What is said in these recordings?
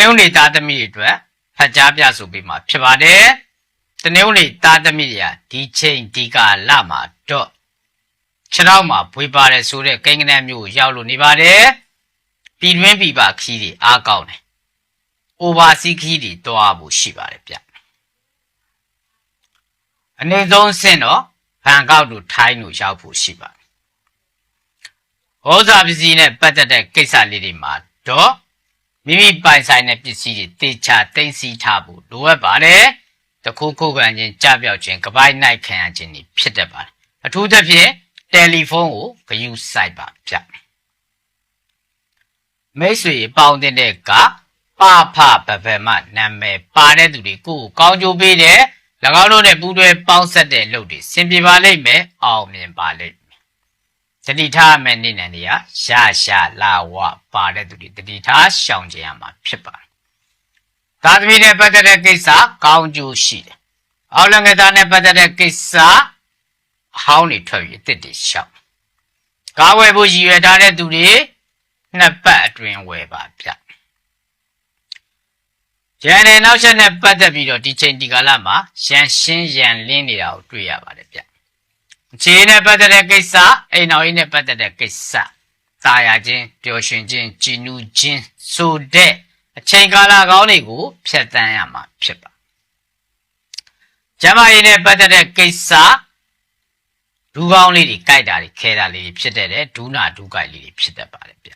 နည်းနည်းသားသမီးတွေအတွက်ဖတ်ကြားပြဆိုပေးမှာဖြစ်ပါတယ်တနည်းနည်းသားသမီးတွေကဒီချိန်ဒီကာလမှာတော့ခြေထောက်မှာဘွေပါတယ်ဆိုတဲ့ကိန်းဂဏန်းမျိုးကိုရောက်လို့နေပါတယ်ပြည်တွင်းပြည်ပခီးတွေအားကောင်းတယ်အိုဘာစီခီးတွေတွားဖို့ရှိပါတယ်ဗျအနေဆုံးဆင့်တော့ဘန်ကောက်တို့ထိုင်းတို့ရောက်ဖို့ရှိပါတယ်ဟောစာပစ္စည်းနဲ့ပတ်သက်တဲ့ကိစ္စလေးတွေမှာတော့ မိမိပိုင်ဆိုင်တဲ့ပစ္စည်းတွေတေချာသိမ်းဆည်းထားဖို့လိုအပ်ပါတယ်တခုခုခံခြင်းကြပြောက်ခြင်းကပိုက်နိုင်ခံရခြင်းတွေဖြစ်တတ်ပါတယ်အထူးသဖြင့်တယ်လီဖုန်းကိုဂယူဆိုင်ပါဗျမိတ်ဆွေပေါင်းတဲ့ကပဖပပမနာမည်ပါတဲ့သူတွေကိုယ်ကိုကောင်းကျိုးပေးတဲ့၎င်းတို့နဲ့ပူးတွဲပေါင်းဆက်တဲ့လုပ်တွေစင်ပြေပါလိမ့်မယ်အောင်မြင်ပါလိမ့်မယ် တတိထားမဲ့နေနေနေရရှာရှာလာဝပါတဲ့သူတွေတတိထားရှောင်ကြရမှာဖြစ်ပါတယ်သာသမီနဲ့ပတ်သက်တဲ့ကိစ္စကောင်းကျိုးရှိတယ်အောက်လငယ်သားနဲ့ပတ်သက်တဲ့ကိစ္စအဟောင်းတွေထွက်ပြီးအစ်စ်တွေရှောင်ကားဝယ်ဖို့ရည်ရွယ်ထားတဲ့သူတွေနှစ်ပတ်အတွင်းဝယ်ပါဗျရန်နဲ့နောက်ဆက်နဲ့ပတ်သက်ပြီးတော့ဒီချိန်ဒီကာလမှာရန်ရှင်းရန်လင်းနေတာကိုတွေ့ရပါတယ်ဗျ ခြေနဲ့ပတ်သက်တဲ့ကိစ္စအိမ်တော်ကြီးနဲ့ပတ်သက်တဲ့ကိစ္စတာယာခြင်းပျော်ရွှင်ခြင်းကြည်နူးခြင်းဆိုတဲ့အချိန်ကာလကောင်းတွေကိုဖြတ်တန်းရမှာဖြစ်ပါကျမကြီးနဲ့ပတ်သက်တဲ့ကိစ္စဒူကောင်းလေးတွေကြိုက်တာတွေခဲတာလေးတွေဖြစ်တဲ့ဒူးနာဒူးကြိုက်လေးတွေဖြစ်တတ်ပါတယ်ဗျ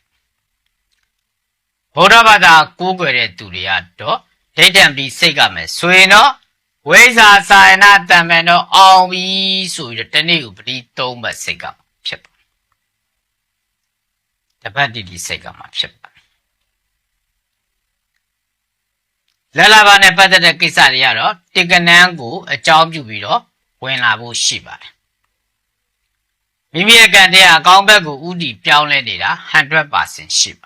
ဗုဒ္ဓဘာသာကိုးကွယ်တဲ့သူတွေကတော့ဒိဋ္ဌံပြီးစိတ်ကမယ်ဆိုရင်တော့ ဝိဇာစာယနာတံမန်တော့အောင်ပြီဆိုပြီးတော့တနေ့ကိုပတိသုံးပတ်စိတ်ကဖြစ်ပါတပတ်တိတိစိတ်ကမှာဖြစ်ပါလလဘာနဲ့ပတ်သက်တဲ့ကိစ္စတွေကတော့တေကနန်းကိုအကြောင်းပြုပြီးတော့ဝင်လာဖို့ရှိပါတယ်မိမိရဲ့ကံတရားအကောင်းဘက်ကိုဥတီပြောင်းလဲနေတာ100%ရှိပါ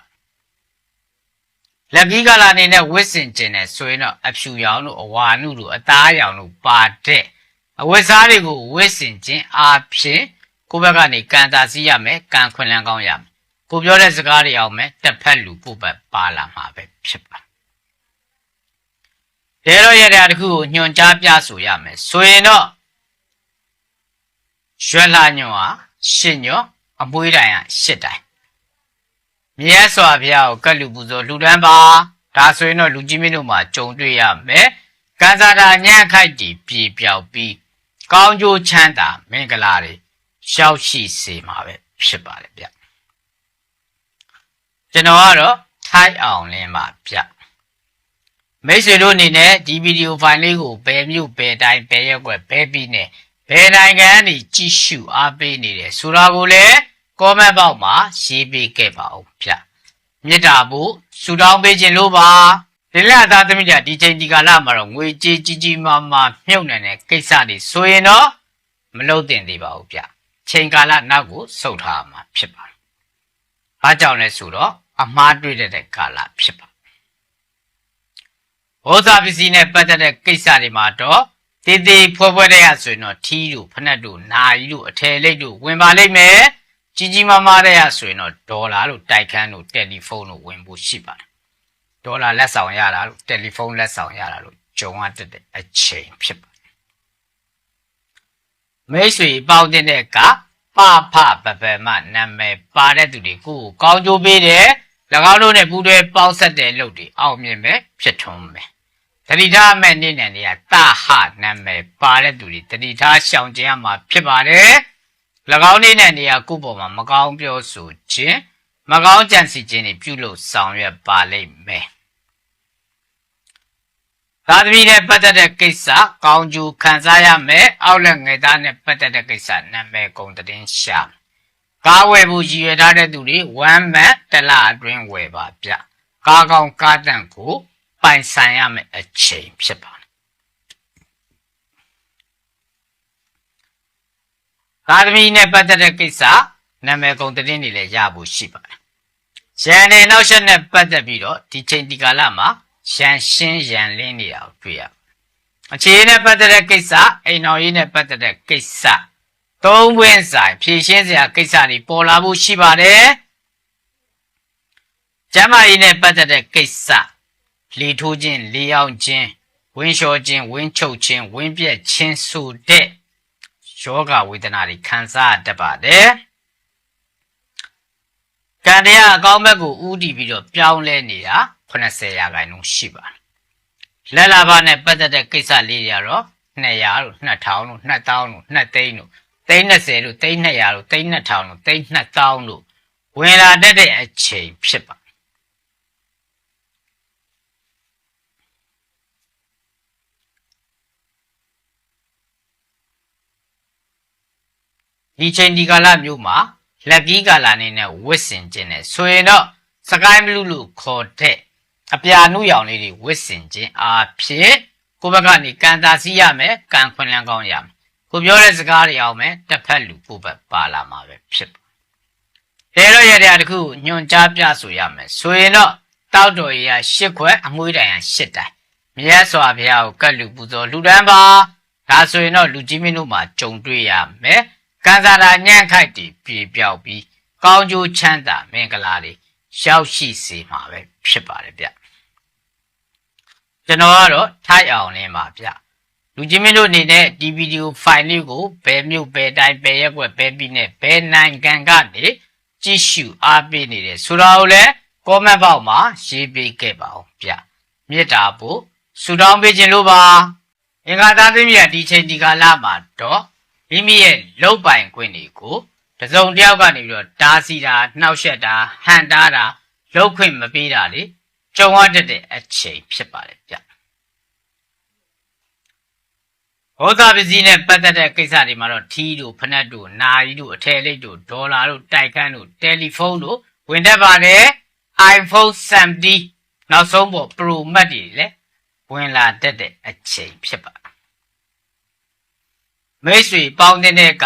လက်ကြီးကလာအနေနဲ့ဝစ်စင်ကျင်တယ်ဆိုရင်တော့အဖြူရောင်တို့အဝါနုတို့အသားရောင်တို့ပါတဲ့အဝတ်စားတွေကိုဝစ်စင်ကျင်အားဖြင့်ကိုယ့်ဘက်ကနေကံသာစည်းရမယ်ကံခွင်လန်းကောင်းရမယ်ကိုပြောတဲ့စကားတွေအောင်မယ်တစ်ဖက်လူပုတ်ပတ်ပါလာမှာပဲဖြစ်ပါတဲတော့ရတဲ့တခုကိုညွန်ကြားပြဆိုရမယ်ဆိုရင်တော့ရွှဲလာညွန်ဟာရှစ်ညွန်အမွှေးတိုင်ဟာရှစ်တိုင် မြတ်စွာဘုရားကိုကတ်လူပူဇော်လှူဒန်းပါဒါဆိုရင်တော့လူကြီးမင်းတို့မှာကြုံတွေ့ရမယ်ကံစားတာညံ့ခိုက်တီပြေပြောက်ပြီးကောင်းကျိုးချမ်းသာမင်္ဂလာတွေရှောက်ရှိစေမှာပဲဖြစ်ပါတယ်ဗျကျွန်တော်ကတော့ထိုက်အောင်လင်းပါဗျမိတ်ဆွေတို့အနေနဲ့ဒီဗီဒီယိုဖိုင်လေးကိုဘယ်မြို့ဘယ်တိုင်းဘယ်ရက်ွက်ဘယ်ပြည်နယ်ဘယ်နိုင်ငံကနေကြည့်ရှုအားပေးနေတယ်ဆိုတာကိုလည်း comment box မှာရေးပေးခဲ့ပါဦးဗျမေတ္တာဖို့ဆူတောင်းပေးခြင်းလို့ပါဒီလသားသမီးတို့ဒီချိန်ဒီကာလမှာတော့ငွေကြေးကြီးကြီးမားမားမြုပ်နေတဲ့ကိစ္စတွေဆိုရင်တော့မလုပ်သင့်သေးပါဘူးဗျချိန်ကာလနောက်ကိုဆုတ်ထားမှာဖြစ်ပါတယ်။အားကြောင့်လဲဆိုတော့အမှားတွေ့တဲ့ကာလဖြစ်ပါဟောစာပစ္စည်းနဲ့ပတ်သက်တဲ့ကိစ္စတွေမှာတော့တေးသေးဖွဲဖွဲတဲ့ရဆိုရင်တော့ထီးတို့ဖနက်တို့နာရီတို့အထည်လိပ်တို့ဝင်ပါလိမ့်မယ်။ ကြီးကြီးမားမားတဲ့ရဆိုရင်တော့ဒေါ်လာလို့တိုက်ခန်းလို့တယ်လီဖုန်းလို့ဝင်ဖို့ရှိပါတယ်ဒေါ်လာလက်ဆောင်ရတာလို့တယ်လီဖုန်းလက်ဆောင်ရတာလို့ဂျုံရတက်တဲ့အချိန်ဖြစ်ပါတယ်မိတ်ဆွေပေါင်းတဲ့ကပဖပပမနာမည်ပါတဲ့သူတွေကိုကောင်းကျိုးပေးတယ်၎င်းတို့နဲ့ပူးတွဲပေါင်းဆက်တဲ့လုပ်တွေအောင်မြင်မယ်ဖြစ်ထွန်းမယ်တတိထားမဲ့နေ့နဲ့နေရာတဟနာမည်ပါတဲ့သူတွေတတိထားရှောင်ကျဉ်ရမှာဖြစ်ပါတယ်၎ င်းလေးနဲ့နေရာကိုပေါ်မှာမကောင်းပြောဆိုခြင်းမကောင်းကြံစီခြင်းတွေပြုလုပ်ဆောင်ရွက်ပါလိမ့်မယ်သာသမီနဲ့ပတ်သက်တဲ့ကိစ္စကောင်းကျိုးခံစားရမယ်အောက်လက်ငယ်သားနဲ့ပတ်သက်တဲ့ကိစ္စနာမည်ကုန်တဲ့ရှာကားဝယ်ဖို့ရည်ရွယ်ထားတဲ့သူတွေဝမ်းမတ်တလအတွင်းဝယ်ပါဗျကားကောင်းကားတန့်ကိုပိုင်ဆိုင်ရမယ်အချိန်ဖြစ်ပါ သာသမီနဲ့ပတ်သက်တဲ့ကိစ္စနာမည်ကုန်သတင်းတွေလည်းရဖို့ရှိပါတယ်။ရန်နဲ့နောက်ဆက်နဲ့ပတ်သက်ပြီးတော့ဒီချိန်ဒီကာလမှာရန်ရှင်းရန်လင်းနေတာကိုတွေ့ရ။အခြေနဲ့ပတ်သက်တဲ့ကိစ္စအိမ်တော်ရေးနဲ့ပတ်သက်တဲ့ကိစ္စသုံးပွင့်ဆိုင်ဖြည့်ရှင်းစရာကိစ္စတွေပေါ်လာဖို့ရှိပါတယ်။ကျမ်းမာရေးနဲ့ပတ်သက်တဲ့ကိစ္စလေထိုးခြင်းလေရောက်ခြင်းဝင်းလျှောခြင်းဝင်းချုပ်ခြင်းဝင်းပြက်ခြင်းဆိုတဲ့ ယောဂဝေဒနာတွေခံစားတတ်ပါတယ်ကံတရားအကောင်းဘက်ကိုဥတည်ပြီးတော့ပြောင်းလဲနေတာ80ရာခိုင်နှုန်းရှိပါတယ်လက်လာပါနဲ့ပတ်သက်တဲ့ကိစ္စလေးတွေကတော့200လို့2000လို့2000လို့2သိန်းလို့သိန်း30လို့သိန်း200လို့သိန်း2000လို့သိန်း2000လို့ဝင်လာတတ်တဲ့အချိန်ဖြစ်ပါ ဒီချိန်ဒီကာလမျိုးမှာလက်ကီးကာလအနေနဲ့ဝစ်စင်ခြင်းနဲ့ဆိုရင်တော့စကိုင်းဘလူးလို့ခေါ်တဲ့အပြာနုရောင်လေးတွေဝစ်စင်ခြင်းအားဖြင့်ကိုယ့်ဘက်ကနေကန်တာစီးရမယ်ကန်ခွင်လန်းကောင်းရမယ်ကိုပြောတဲ့စကားတွေအောင်မယ်တစ်ဖက်လူကိုယ့်ဘက်ပါလာမှာပဲဖြစ်ပါအဲတော့ရတဲ့တခုညွန်ကြားပြဆိုရမယ်ဆိုရင်တော့တောက်တော်ရရရှစ်ခွက်အမွှေးတိုင်ရရှစ်တိုင်မြတ်စွာဘုရားကိုကတ်လူပူဇော်လူတန်းပါဒါဆိုရင်တော့လူကြီးမင်းတို့မှာကြုံတွေ့ရမယ် ကံစားတာညံ့ခိုက်တည်ပြေပြောက်ပြီးကောင်းကျိုးချမ်းသာမင်္ဂလာတွေရောက်ရှိစေမှာပဲဖြစ်ပါတယ်ဗျကျွန်တော်ကတော့ထိုက်အောင်လင်းပါဗျလူကြီးမင်းတို့အနေနဲ့ဒီဗီဒီယိုဖိုင်လေးကိုဘယ်မြို့ဘယ်တိုင်းဘယ်ရက်ွက်ဘယ်ပြည်နဲ့ဘယ်နိုင်ငံကနေကြည့်ရှုအားပေးနေတယ်ဆိုတော့လည်း comment box မှာရေးပေးခဲ့ပါအောင်ဗျမေတ္တာပို့ဆူတောင်းပေးခြင်းလို့ပါအင်္ဂါသားသမီးရဒီချိန်ဒီကာလမှာတော့ မိမိရဲ့လုတ်ပိုင်ခွင့်တွေကိုတစုံတစ်ယောက်ကနေပြီးတော့တားဆီးတာနှောက်ယှက်တာဟန်တားတာလုတ်ခွင့်မပေးတာလေကြုံရတတ်တဲ့အချိန်ဖြစ်ပါတယ်ဗျဟောသာပစ္စည်းနဲ့ပတ်သက်တဲ့ကိစ္စတွေမှာတော့ထီးတို့ဖနက်တို့နာရီတို့အထည်လိပ်တို့ဒေါ်လာတို့တိုက်ခန်းတို့တယ်လီဖုန်းတို့ဝင်တတ်ပါတယ် iPhone 70နောက်ဆုံးပေါ် Pro Max တွေလည်းဝင်လာတတ်တဲ့အချိန်ဖြစ်ပါ မိတ်ဆွေပေါင်းတဲ့တဲ့က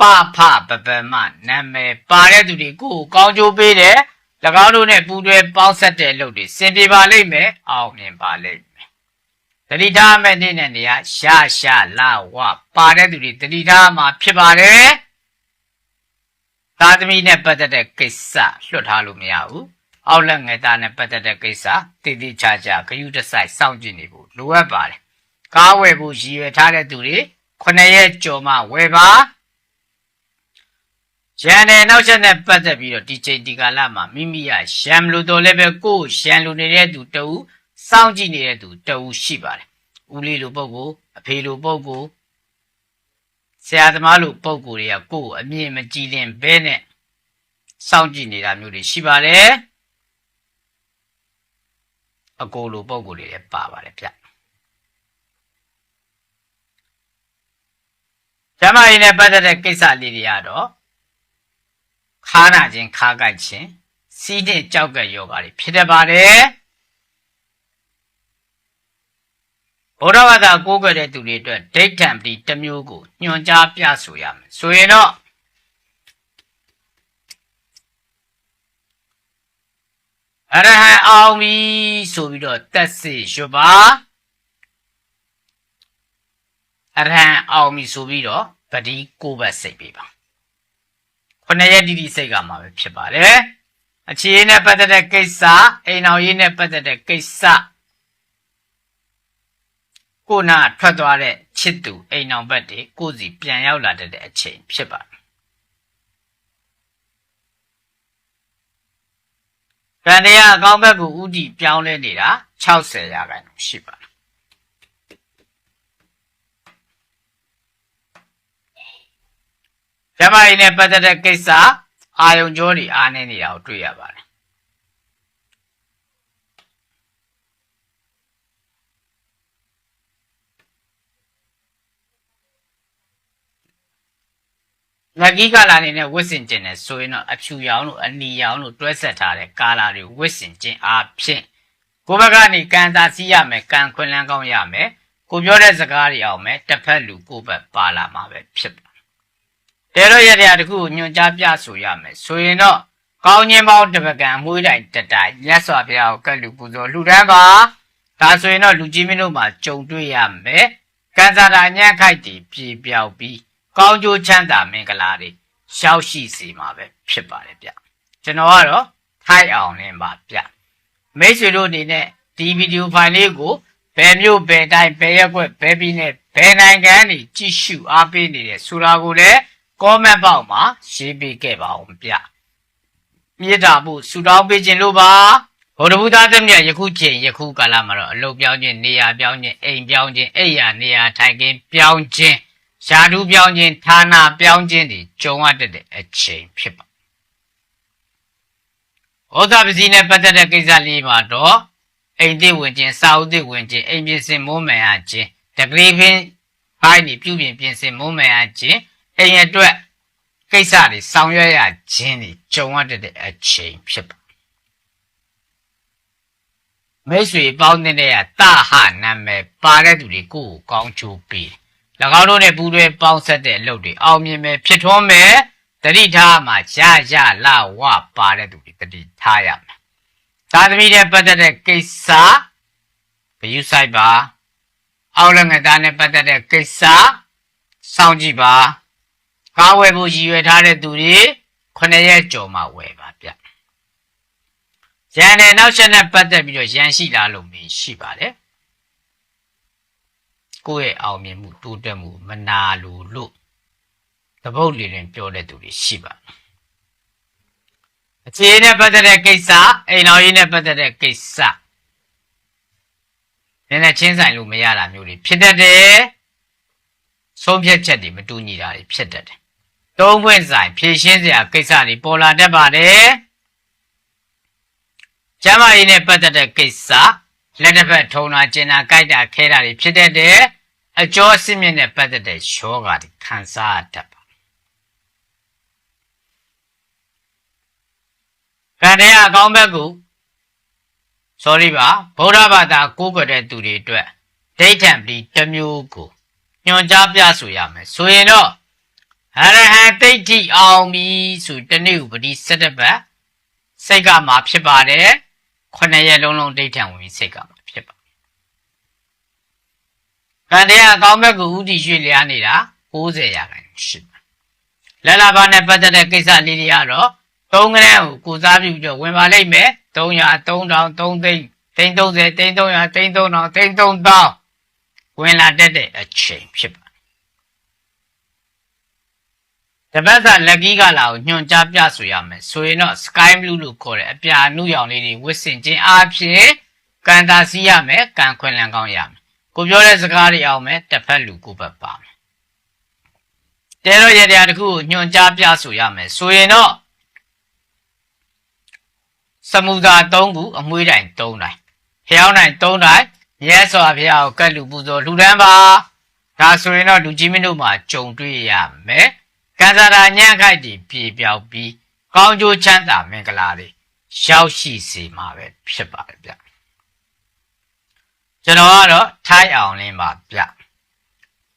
ပဖပပမနာမည်ပါတဲ့သူတွေကိုယ်ကောင်းကျိုးပေးတယ်၎င်းတို့နဲ့ပူးတွဲပေါင်းဆက်တဲ့အလုပ်တွေစင်ပြေပါလိမ့်မယ်အောင်မြင်ပါလိမ့်မယ်တတိထားမဲ့နေ့နဲ့နေရာရှာရှာလာဝပါတဲ့သူတွေတတိထားမှာဖြစ်ပါတယ်သားသမီးနဲ့ပတ်သက်တဲ့ကိစ္စလွတ်ထားလို့မရဘူးအောက်လက်ငယ်သားနဲ့ပတ်သက်တဲ့ကိစ္စတည်တည်ချာချာဂယုတစိုက်စောင့်ကြည့်နေဖို့လိုအပ်ပါတယ်ကားဝယ်ဖို့ရည်ရွယ်ထားတဲ့သူတွေ ခုနှစ်ရက်ကြော်မှဝယ်ပါရန်တဲ့နောက်ချက်နဲ့ပတ်သက်ပြီးတော့ဒီချိန်ဒီကာလမှာမိမိရရံလို့တော်လည်းပဲကိုယ်ရံလို့နေတဲ့သူတဦးစောင့်ကြည့်နေတဲ့သူတဦးရှိပါတယ်ဦးလေးလိုပုံကိုအဖေလိုပုံကိုဆရာသမားလိုပုံကိုတွေကကိုယ်အမြင်မကြည်လင်ဘဲနဲ့စောင့်ကြည့်နေတာမျိုးတွေရှိပါတယ်အကိုလိုပုံကိုတွေလည်းပါပါတယ်ဗျ ကျမကြီးနဲ့ပတ်သက်တဲ့ကိစ္စလေးတွေကတော့ခါနာခြင်းခါကိုက်ခြင်းစီးတဲ့ကြောက်ကယောဂါတွေဖြစ်တတ်ပါတယ်ဘုရားဘာသာကိုးကွယ်တဲ့သူတွေအတွက်ဒိဋ္ဌံပတိတစ်မျိုးကိုညွှန်ကြားပြဆိုရမယ်ဆိုရင်တော့အရဟံအောင်ပြီဆိုပြီးတော့တက်စေရွပါအရဟံအောင်ပြီဆိုပြီးတော့ ပတိကိုဘတ်စိတ်ပေးပါခုနှစ်ရက်တိတိစိတ်ကမှာပဲဖြစ်ပါတယ်အခြေအနေနဲ့ပတ်သက်တဲ့ကိစ္စအိမ်အောင်ရေးနဲ့ပတ်သက်တဲ့ကိစ္စကိုနာထွက်သွားတဲ့ချစ်သူအိမ်အောင်ဘက်တွေကိုစီပြန်ရောက်လာတဲ့အချိန်ဖြစ်ပါတယ်ဗန်တရားအကောင်းဘက်ကိုဥတီပြောင်းလဲနေတာ60ရာခိုင်နှုန်းရှိပါတယ် ကျမကြီးနဲ့ပတ်သက်တဲ့ကိစ္စအာယုံကြောတွေအားနေနေတာကိုတွေ့ရပါတယ်ငကီးကာလာအနေနဲ့ဝစ်စင်ကျင်တယ်ဆိုရင်တော့အဖြူရောင်လို့အနီရောင်လို့တွဲဆက်ထားတဲ့ကာလာတွေဝစ်စင်ကျင်အားဖြင့်ကိုဘက်ကနေကန်သာစီးရမယ်ကန်ခွင်လန်းကောင်းရမယ်ကိုပြောတဲ့စကားတွေအောင်မယ်တစ်ဖက်လူကိုဘက်ပါလာမှာပဲဖြစ် တဲတော့ရတဲ့တခုကိုညွန်ကြားပြဆိုရမယ်ဆိုရင်တော့ကောင်းခြင်းပေါင်းတစ်ပကံမွေးတိုင်တတိုင်မြတ်စွာဘုရားကိုကတ်လူပူဇော်လှူဒန်းပါဒါဆိုရင်တော့လူကြီးမင်းတို့မှာကြုံတွေ့ရမယ်ကံစားတာညံ့ခိုက်တည်ပြေပြောက်ပြီးကောင်းကျိုးချမ်းသာမင်္ဂလာတွေရှောက်ရှိစေမှာပဲဖြစ်ပါတယ်ဗျကျွန်တော်ကတော့ထိုက်အောင်လင်းပါဗျမိတ်ဆွေတို့အနေနဲ့ဒီဗီဒီယိုဖိုင်လေးကိုဘယ်မျိုးဘယ်တိုင်းဘယ်ရက်ွက်ဘယ်ပြည်နယ်ဘယ်နိုင်ငံနေကြည့်ရှုအားပေးနေတယ်ဆိုတာကိုလည်း comment box မှာရေးပေးခဲ့ပါဦးဗျမြေတာမှုဆူတောင်းပေးခြင်းလို့ပါဗုဒ္ဓဘုရားသမီးယခုချိန်ယခုကာလမှာတော့အလုတ်ပြောင်းခြင်းနေရာပြောင်းခြင်းအိမ်ပြောင်းခြင်းအိယာနေရာထိုင်ခင်းပြောင်းခြင်းရှားတူးပြောင်းခြင်းဌာနပြောင်းခြင်းတွေကြုံရတဲ့အချိန်ဖြစ်ပါဩဇာပစီနဲ့ပတ်သက်တဲ့ကိစ္စလေးမှာတော့အိမ်တိဝင်ခြင်းစာအုပ်တိဝင်ခြင်းအိမ်ပြင်ဆင်မိုးမယ်အခြင်းတကလေးပင်ဘိုင်းနေပြုပြင်ပြင်ဆင်မိုးမယ်အခြင်း အိမ်အတွက်ကိစ္စတွေဆောင်ရွက်ရခြင်းတွေကြုံရတဲ့အချိန်ဖြစ်ပါမိတ်ဆွေပေါင်းတဲ့ရတာဟနာမည်ပါတဲ့သူတွေကိုယ်ကိုကောင်းချိုးပေး၎င်းတို့နဲ့ပူးတွဲပေါင်းဆက်တဲ့အလုပ်တွေအောင်မြင်မယ်ဖြစ်ထွန်းမယ်တတိထားမှာရရလာဝပါတဲ့သူတွေတတိထားရမယ်သာသမီနဲ့ပတ်သက်တဲ့ကိစ္စဘယူဆိုင်ပါအောက်လည်းငသားနဲ့ပတ်သက်တဲ့ကိစ္စစောင့်ကြည့်ပါ ကားဝယ်ဖို့ရည်ရွယ်ထားတဲ့သူတွေခုနှစ်ရက်ကြော်မှဝယ်ပါဗျရန်နဲ့နောက်ဆက်နဲ့ပတ်သက်ပြီးတော့ရန်ရှိလားလို့မြင်ရှိပါတယ်ကိုယ့်ရဲ့အောင်မြင်မှုတိုးတက်မှုမနာလိုလို့တပုတ်လေးတွင်ပြောတဲ့သူတွေရှိပါအခြေနဲ့ပတ်သက်တဲ့ကိစ္စအိမ်တော်ကြီးနဲ့ပတ်သက်တဲ့ကိစ္စနည်းနည်းချင်းဆိုင်လို့မရတာမျိုးတွေဖြစ်တတ်တယ်ဆုံးဖြတ်ချက်တွေမတူညီတာတွေဖြစ်တတ်တယ် သုံးခွင့်ဆိုင်ဖြည့်ရှင်းစရာကိစ္စတွေပေါ်လာတတ်ပါတယ်ကျမ်းမာရေးနဲ့ပတ်သက်တဲ့ကိစ္စလက်တစ်ဖက်ထုံတာကျင်တာကြိုက်တာခဲတာတွေဖြစ်တတ်တယ်အကျော်အစစ်မြင့်နဲ့ပတ်သက်တဲ့ယောဂါတွေခံစားရတတ်ပါကံတရားအကောင်းဘက်ကို sorry ပါဗုဒ္ဓဘာသာကိုးကွယ်တဲ့သူတွေအတွက်ဒိဋ္ဌံပတိတစ်မျိုးကိုညွှန်ကြားပြဆိုရမယ်ဆိုရင်တော့ အရဟံတိဋ္ဌိအောင်ပြီဆိုတနေ့ဥပတိ7ပတ်စိတ်ကမှာဖြစ်ပါတယ်ခုနှစ်ရက်လုံးလုံးဒိဋ္ဌံဝင်ပြီးစိတ်ကမှာဖြစ်ပါကံတရားအကောင်းဘက်ကိုဥတီရွှေ့လျားနေတာ90ရာခိုင်နှုန်းရှိပါလက်လာပါနဲ့ပတ်သက်တဲ့ကိစ္စလေးတွေကတော့သုံးကလေးကိုကိုစားပြုပြီးတော့ဝင်ပါလိမ့်မယ်300 3000 3သိန်းသိန်း30သိန်း300သိန်း3000သိန်း3000ဝင်လာတတ်တဲ့အချိန်ဖြစ်ပါ တပတ်စာလက်ကီးကလာကိုညွှန်ကြားပြဆိုရမယ်ဆိုရင်တော့ sky blue လို့ခေါ်တဲ့အပြာနုရောင်လေးတွေဝတ်ဆင်ခြင်းအပြင်ကန်တာစီးရမယ်ကန်ခွင်လန်ကောင်းရမယ်ကိုပြောတဲ့စကားတွေအောင်မယ်တစ်ဖက်လူကိုပဲပါမယ်တဲတော့ရတရားတစ်ခုကိုညွှန်ကြားပြဆိုရမယ်ဆိုရင်တော့စမူသာ၃ခုအမွှေးတိုင်၃တိုင်ဖျောင်းတိုင်၃တိုင်ရဲစွာဖျောင်းကတ်လူပူဇော်လှူဒန်းပါဒါဆိုရင်တော့လူကြီးမင်းတို့မှာကြုံတွေ့ရမယ် ကံစားတာညံ့ခိုက်တီပြေပြောက်ပြီးကောင်းကျိုးချမ်းသာမင်္ဂလာတွေရောက်ရှိစေမှာပဲဖြစ်ပါတယ်ဗျကျွန်တော်ကတော့ထိုက်အောင်လင်းပါဗျ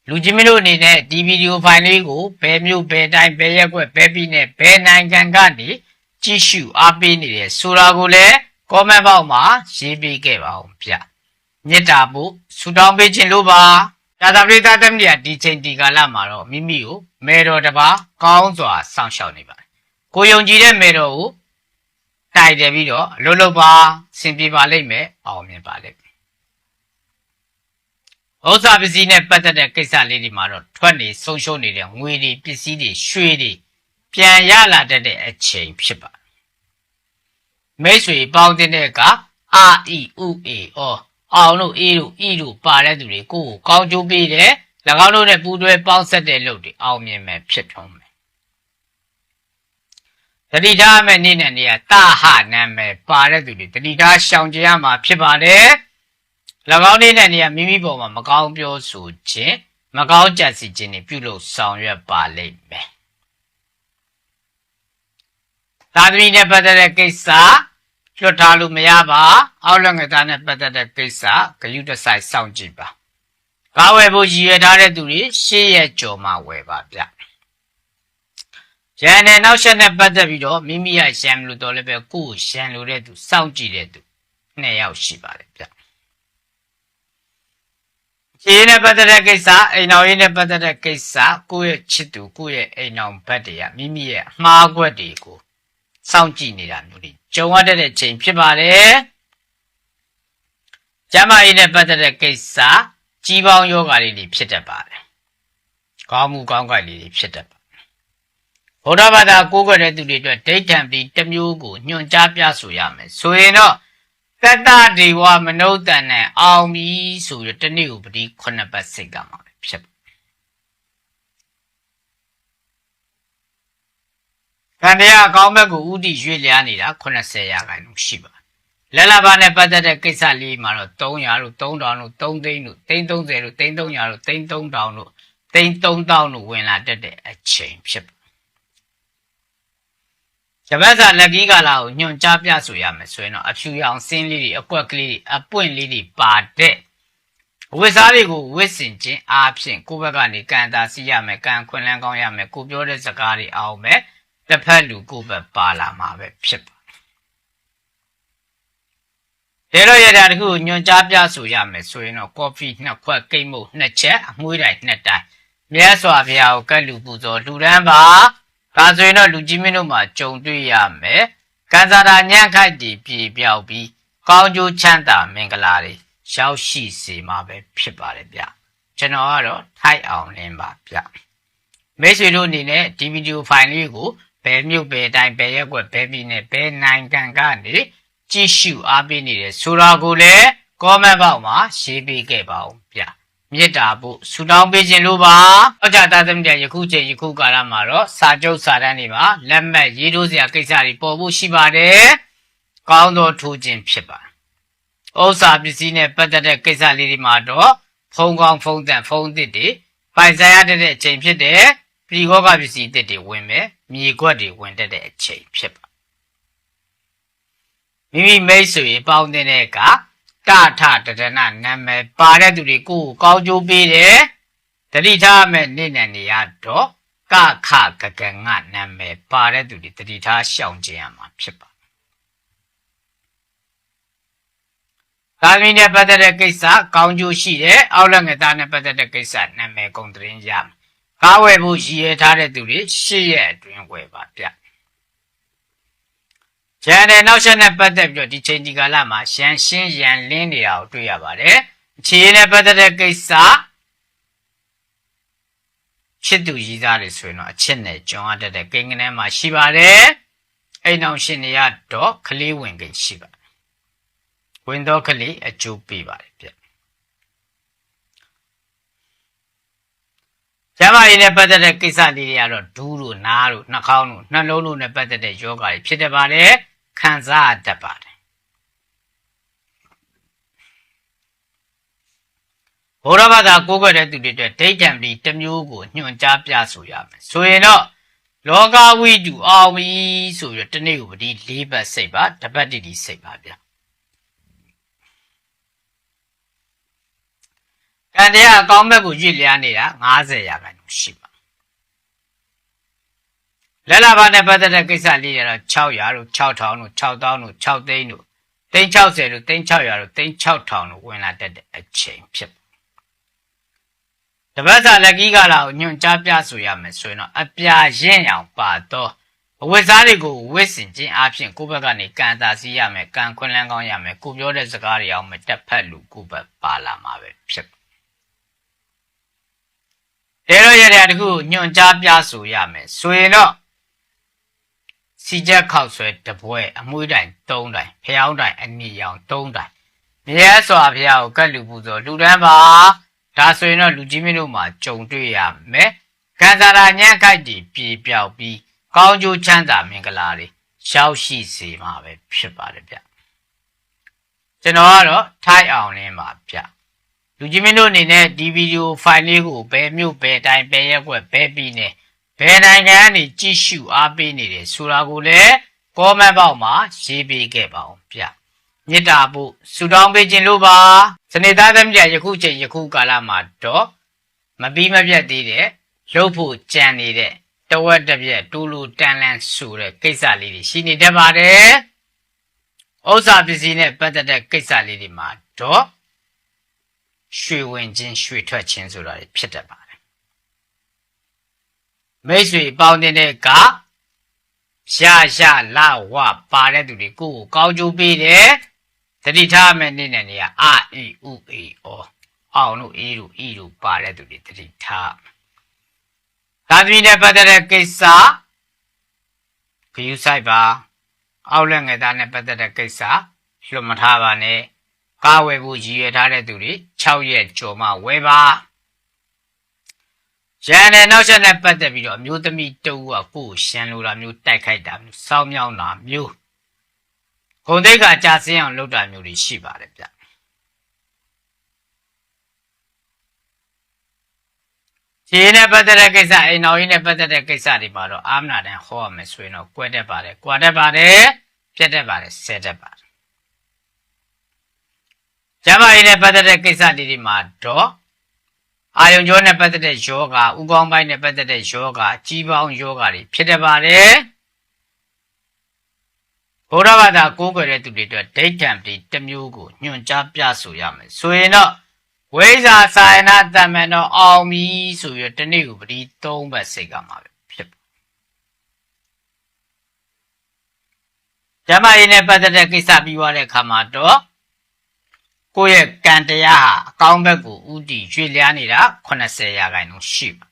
လူကြီးမင်းတို့အနေနဲ့ဒီဗီဒီယိုဖိုင်လေးကိုဘယ်မျိုးဘယ်တိုင်းဘယ်ရက်ွက်ဘယ်ပြည်နယ်ဘယ်နိုင်ငံကနေကြည့်ရှုအားပေးနေတယ်ဆိုတာကိုလည်း comment box မှာရေးပေးခဲ့ပါဦးဗျမေတ္တာပို့ဆူတောင်းပေးခြင်းလို့ပါ ဒါသာပရိသတ်သမီးကဒီချိန်ဒီကာလမှာတော့မိမိကိုမေတော်တပါကောင်းစွာစောင့်ရှောက်နေပါတယ်ကိုယုံကြည်တဲ့မေတော်ကိုတိုက်တယ်ပြီးတော့လှုပ်လှုပ်ပါဆင်ပြေပါလိမ့်မယ်အောင်မြင်ပါလိမ့်မယ်ဥစ္စာပစ္စည်းနဲ့ပတ်သက်တဲ့ကိစ္စလေးတွေမှာတော့ထွက်နေဆုံးရှုံးနေတဲ့ငွေတွေပစ္စည်းတွေရွှေတွေပြန်ရလာတတ်တဲ့အချိန်ဖြစ်ပါမိတ်ဆွေပေါင်းတဲ့ကအာအီဥအေအော အောင်တို့အေးတို့ဤတို့ပါတဲ့သူတွေကိုကိုကောင်းကျိုးပေးတယ်၎င်းတို့နဲ့ပူးတွဲပေါင်းဆက်တဲ့လုပ်တွေအောင်မြင်မယ်ဖြစ်ထွန်းမယ်တတိထားမဲ့နေ့နဲ့နေ့ကတာဟနာမယ်ပါတဲ့သူတွေတတိထားရှောင်ကြရမှာဖြစ်ပါတယ်၎င်းနေ့နဲ့နေ့ကမိမိပေါ်မှာမကောင်းပြောဆိုခြင်းမကောင်းကြံစီခြင်းတွေပြုလုပ်ဆောင်ရွက်ပါလိမ့်မယ်သာသမီနဲ့ပတ်သက်တဲ့ကိစ္စ လွတ်ထားလို့မရပါအောက်လက်ငသားနဲ့ပတ်သက်တဲ့ကိစ္စဂယုတဆိုင်စောင့်ကြည့်ပါကားဝယ်ဖို့ရည်ရွယ်ထားတဲ့သူတွေရှေ့ရက်ကြော်မှဝယ်ပါဗျရန်နဲ့နောက်ဆက်နဲ့ပတ်သက်ပြီးတော့မိမိရရန်လို့တော့လည်းပဲကိုယ်ရန်လို့တဲ့သူစောင့်ကြည့်တဲ့သူနှစ်ယောက်ရှိပါတယ်ဗျခြေနဲ့ပတ်သက်တဲ့ကိစ္စအိမ်တော်ရေးနဲ့ပတ်သက်တဲ့ကိစ္စကိုယ့်ရဲ့ချစ်သူကိုယ့်ရဲ့အိမ်တော်ဘက်တွေကမိမိရဲ့အမှားကွက်တွေကို စောင့်ကြည့်နေတာမျိုးတွေကြုံရတဲ့ချိန်ဖြစ်ပါတယ်ကျမ်းမာရေးနဲ့ပတ်သက်တဲ့ကိစ္စကြီးပေါင်းယောဂါလေးတွေဖြစ်တတ်ပါတယ်ကောင်းမှုကောင်းကင်လေးတွေဖြစ်တတ်ပါဗုဒ္ဓဘာသာကိုးကွယ်တဲ့သူတွေအတွက်ဒိဋ္ဌံပြီးတစ်မျိုးကိုညွှန်ကြားပြဆိုရမယ်ဆိုရင်တော့တတ္တဒေဝမနုဿန်နဲ့အောင်ပြီဆိုရတနေ့ကိုပတိခုနှစ်ပတ်စိတ်ကမှာပဲဖြစ်ပါ ကံတရားအကောင်းဘက်ကိုဥတီရွေ့လျားနေတာ80ရာခိုင်နှုန်းရှိပါလက်လာပါနဲ့ပတ်သက်တဲ့ကိစ္စလေးမှာတော့300လို့3000လို့3သိန်းလို့330လို့330လို့33000လို့33000လို့ဝင်လာတတ်တဲ့အချိန်ဖြစ်ပါရပတ်စာလက်ကြီးကလာကိုညွန်ကြားပြဆိုရမယ်ဆိုရင်တော့အဖြူရောင်စင်းလေးတွေအကွက်ကလေးတွေအပွင့်လေးတွေပါတဲ့ဝစ်စားတွေကိုဝစ်စင်ခြင်းအားဖြင့်ကိုယ့်ဘက်ကနေကံတာစီရမယ်ကံခွင်လန်းကောင်းရမယ်ကိုပြောတဲ့စကားတွေအောင်မယ် တစ်ဖက်လူကိုယ့်ဘက်ပါလာမှာပဲဖြစ်ပါဒေရောရတာတခုညွန်ကြားပြဆိုရမယ်ဆိုရင်တော့ကော်ဖီနှစ်ခွက်ကိတ်မုတ်နှစ်ချက်အမွှေးတိုင်နှစ်တိုင်မြတ်စွာဘုရားကိုကတ်လူပူဇော်လူတန်းပါဒါဆိုရင်တော့လူကြီးမင်းတို့မှာကြုံတွေ့ရမယ်ကံစားတာညံ့ခိုက်တည်ပြေပြောက်ပြီးကောင်းကျိုးချမ်းသာမင်္ဂလာတွေရောက်ရှိစေမှာပဲဖြစ်ပါတယ်ဗျကျွန်တော်ကတော့ထိုက်အောင်လင်းပါဗျမိတ်ဆွေတို့အနေနဲ့ဒီဗီဒီယိုဖိုင်လေးကို ဘယ်မြို့ဘယ်တိုင်းဘယ်ရက်ွက်ဘယ်ပြည်နယ်ဘယ်နိုင်ငံကနေကြည့်ရှုအားပေးနေတယ်ဆိုတာကိုလည်း comment box မှာရေးပေးခဲ့ပါဦးဗျမေတ္တာဖို့ဆုတောင်းပေးခြင်းလို့ပါ။အောက်ကြသားသမီးတွေယခုချိန်ယခုကာလမှာတော့စာကြုပ်စာတမ်းတွေမှာလက်မှတ်ရေးထိုးစရာကိစ္စတွေပေါ်ဖို့ရှိပါတယ်။ကောင်းသောထိုးခြင်းဖြစ်ပါ။ဥစ္စာပစ္စည်းနဲ့ပတ်သက်တဲ့ကိစ္စလေးတွေမှာတော့ဖုံကောင်းဖုံတန်ဖုံသစ်တွေပိုင်ဆိုင်ရတဲ့အချိန်ဖြစ်တဲ့ ပြည်ဟောကပစ္စည်းသစ်တွေဝင်မယ်။မြေခွက်တွေဝင်တတ်တဲ့အချိန်ဖြစ်ပါ။မိမိမိတ်ဆွေပေါင်းတဲ့ကတထတဒနာနာမည်ပါတဲ့သူတွေကိုကောင်းကျိုးပေးတယ်တတိထားမဲ့နေနဲ့နေရတော့ကခကကငါနာမည်ပါတဲ့သူတွေတတိထားရှောင်ကျင်ရမှာဖြစ်ပါသာမီနဲ့ပတ်သက်တဲ့ကိစ္စကောင်းကျိုးရှိတယ်အောက်လက်ငယ်သားနဲ့ပတ်သက်တဲ့ကိစ္စနာမည်ကုန်သတင်းရမယ် ကားဝယ်ဖို့ရည်ရထားတဲ့သူတွေရှေ့ရက်အတွင်းဝယ်ပါဗျရန်တဲ့နောက်ဆက်နဲ့ပတ်သက်ပြီးတော့ဒီချိန်ဒီကာလမှာရန်ရှင်းရန်လင်းနေတာကိုတွေ့ရပါတယ်။အခြေအနေနဲ့ပတ်သက်တဲ့ကိစ္စချစ်သူရည်သားတွေဆိုရင်တော့အချစ်နဲ့ကြုံရတတ်တဲ့ကိန်းကနန်းမှာရှိပါတယ်။အိမ်အောင်ရှင်တွေကတော့ကလေးဝင်ကိန်းရှိပါတယ်။ဝင်တော့ကလေးအကျိုးပေးပါတယ်ဗျ။ မကြီးနဲ့ပတ်သက်တဲ့ကိစ္စလေးတွေကတော့ဒူးတို့နားတို့နှာခေါင်းတို့နှလုံးတို့နဲ့ပတ်သက်တဲ့ယောဂတွေဖြစ်တတ်ပါတယ်။ခံစားတတ်ပါတယ်ဘုရားဘာသာကိုးကွယ်တဲ့သူတွေအတွက်ဒိဋ္ဌံပြီးတစ်မျိုးကိုညွှန်ကြားပြဆိုရမယ်ဆိုရင်တော့လောကဝိတုအောင်ပြီဆိုပြီးတနေ့ကိုပတိ၄ဘတ်စိတ်ပါတပတ်တိတိစိတ်ပါဗျာကံတရားအကောင်းဘက်ကိုရွေ့လျားနေတာ90ရာခိုင်နှုန်း ရှိပါလက်လာဘာနဲ့ပတ်သက်တဲ့ကိစ္စလေးတွေတော့600တို့6000တို့6000တို့6သိန်းတို့သိန်း60တို့သိန်း600တို့သိန်း6000တို့ဝင်လာတတ်တဲ့အချိန်ဖြစ်တပတ်စာလက်ကြီးကလာကိုညွန်ကြားပြဆိုရမယ်ဆိုရင်တော့အပြာရင့်အောင်ပါတော့အဝတ်စားတွေကိုဝတ်ဆင်ခြင်းအပြင်ကိုယ့်ဘက်ကနေကံသာစီရမယ်ကံခွန်းလန်းကောင်းရမယ်ကိုပြောတဲ့စကားတွေအောင်မတက်ဖက်လူကိုယ့်ဘက်ပါလာမှာပဲဖြစ် တယ်ရရရတခုညွန်ကြားပြဆိုရမယ်ဆိုရင်တော့စီချက်ခောက်ဆွဲတပွဲအမွှေးတိုင်၃တိုင်ဖျောင်းတိုင်အနီရောင်၃တိုင်မြဲစွာဘုရားကိုကတ်လူပူဇော်လူတန်းပါဒါဆိုရင်တော့လူကြီးမင်းတို့မှာကြုံတွေ့ရမယ်ကံစားရာညံ့ခိုက်တီပြေပြောက်ပြီးကောင်းကျိုးချမ်းသာမင်္ဂလာတွေရှောက်ရှိစေမှာပဲဖြစ်ပါတယ်ဗျကျွန်တော်ကတော့ထိုက်အောင်လင်းပါဗျ လူကြီးမင်းတို့အနေနဲ့ဒီဗီဒီယိုဖိုင်လေးကိုဘယ်မြို့ဘယ်တိုင်းဘယ်ရက်ွက်ဘယ်ပြည်နယ်ဘယ်နိုင်ငံကနေကြည့်ရှုအားပေးနေတယ်ဆိုတာကိုလည်း comment box မှာရေးပေးခဲ့ပါအောင်ဗျမေတ္တာဖို့ဆုတောင်းပေးခြင်းလို့ပါစနေသားသမီးရယခုချိန်ယခုကာလမှာတော့မပြီးမပြတ်သေးတဲ့လှုပ်ဖို့ကြံနေတဲ့တဝက်တစ်ပြက်တူလူတန်လန်းဆိုတဲ့ကိစ္စလေးတွေရှိနေတတ်ပါတယ်ဥစ္စာပစ္စည်းနဲ့ပတ်သက်တဲ့ကိစ္စလေးတွေမှာတော့ ရွှေဝင်ခြင်းရွှေထွက်ခြင်းဆိုတာဖြစ်တတ်ပါမိတ်ဆွေပေါင်းတဲ့ကရရလာဝပါတဲ့သူတွေကိုကိုကောင်းကျိုးပေးတယ်တတိထားမယ်နေ့နဲ့နေရအာအီဥအေဩအောင်တို့အေးတို့ဤတို့ပါတဲ့သူတွေတတိထားသာသမီနဲ့ပတ်သက်တဲ့ကိစ္စခယူဆိုင်ပါအောက်လက်ငယ်သားနဲ့ပတ်သက်တဲ့ကိစ္စလွတ်မထားပါနဲ့ ကားဝယ်ဖို့ရည်ရွယ်ထားတဲ့သူတွေ6ရက်ကြော်မှဝယ်ပါရန်တဲ့နောက်ချက်နဲ့ပတ်သက်ပြီးတော့အမျိုးသမီးတဦးကကိုယ့်ကိုရှမ်းလိုတာမျိုးတိုက်ခိုက်တာမျိုးစောင်းမြောင်းတာမျိုးဂုံတိတ်ကကြာစင်းအောင်လုပ်တာမျိုးတွေရှိပါတယ်ဗျခြေနဲ့ပတ်သက်တဲ့ကိစ္စအိမ်တော်ကြီးနဲ့ပတ်သက်တဲ့ကိစ္စတွေမှာတော့အာမနာတန်ဟောရမယ်ဆိုရင်တော့ကွဲတတ်ပါတယ်ကွာတတ်ပါတယ်ပြတ်တတ်ပါတယ်ဆဲတတ်ပါတယ် ကျမကြီးနဲ့ပတ်သက်တဲ့ကိစ္စတွေဒီမှာတော့အာယုံကျောနဲ့ပတ်သက်တဲ့ယောဂဥကောင်းပိုင်းနဲ့ပတ်သက်တဲ့ယောဂကြီးပေါင်းယောဂတွေဖြစ်တတ်ပါတယ်ဘုရားဘာသာကိုးကွယ်တဲ့သူတွေအတွက်ဒိဋ္ဌံပတိတစ်မျိုးကိုညွှန်ကြားပြဆိုရမယ်ဆိုရင်တော့ဝိဇ္ဇာစာယနာတမန်တော်အောင်ပြီဆိုရတနေ့ကိုပတိ၃ဘတ်စိတ်ကမှာပဲဖြစ်ပါဓမ္မရင်းနဲ့ပတ်သက်တဲ့ကိစ္စပြီးသွားတဲ့အခါမှာတော့ ကိုယ့်ရဲ့ကံတရားဟာအကောင်းဘက်ကိုဥတည်ရွေ့လျားနေတာ80ရာခိုင်နှုန်းရှိပါ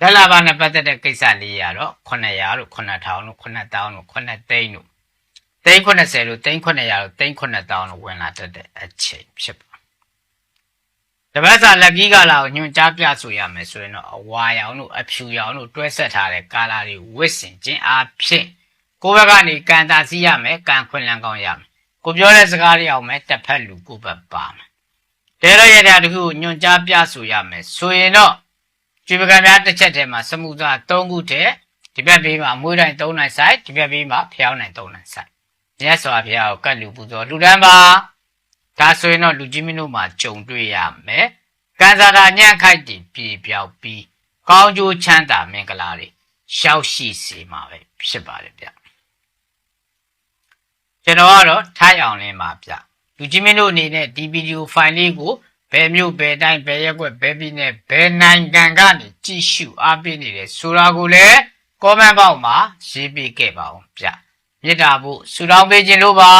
လက်လာပါနဲ့ပတ်သက်တဲ့ကိစ္စလေးရတော့900လို့9000လို့9000လို့9သိန်းလို့ သိန်း80လို့သိန်း900လို့သိန်း9000လို့ဝင်လာတတ်တဲ့အချိန်ဖြစ်ပါတပတ်စာလက်ကြီးကလာကိုညွန်ကြားပြဆိုရမယ်ဆိုရင်တော့အဝါရောင်တို့အဖြူရောင်တို့တွဲဆက်ထားတဲ့ကာလာတွေဝစ်စင်ခြင်းအဖြစ်ကိုယ့်ဘက်ကနေကန်တာစီးရမယ်ကန်ခွင်လန်းကောင်းရမယ်ကိုပြောတဲ့စကားတွေအောင်မယ်တစ်ဖက်လူကိုယ့်ဘက်ပါမယ်တဲရရတဲ့တခုကိုညွန်ကြားပြဆိုရမယ်ဆိုရင်တော့ကျွေးပကံများတစ်ချက်တည်းမှာစမှုသား၃ခုတည်းဒီဘက်ဘေးမှာမွေးတိုင်း၃နိုင်ဆိုင်ဒီဘက်ဘေးမှာဖျောင်းနိုင်၃နိုင်ဆိုင် မြတ်စွာဘုရားကိုကတ်လူပူဇော်လူတန်းပါဒါဆိုရင်တော့လူကြီးမင်းတို့မှာကြုံတွေ့ရမယ်ကံစားတာညံ့ခိုက်တည်ပြေပြောက်ပြီးကောင်းကျိုးချမ်းသာမင်္ဂလာတွေရှောက်ရှိစေမှာပဲဖြစ်ပါတယ်ဗျကျွန်တော်ကတော့ထိုက်အောင်လင်းပါဗျလူကြီးမင်းတို့အနေနဲ့ဒီဗီဒီယိုဖိုင်လေးကိုဘယ်မျိုးဘယ်တိုင်းဘယ်ရက်ွက်ဘယ်ပြည်နယ်ဘယ်နိုင်ငံကနေကြည့်ရှုအားပေးနေတယ်ဆိုတာကိုလည်း comment box မှာရေးပေးခဲ့ပါဦးဗျ မေတ္တာဖို့ဆုတောင်းပေးခြင်းလို့ပါ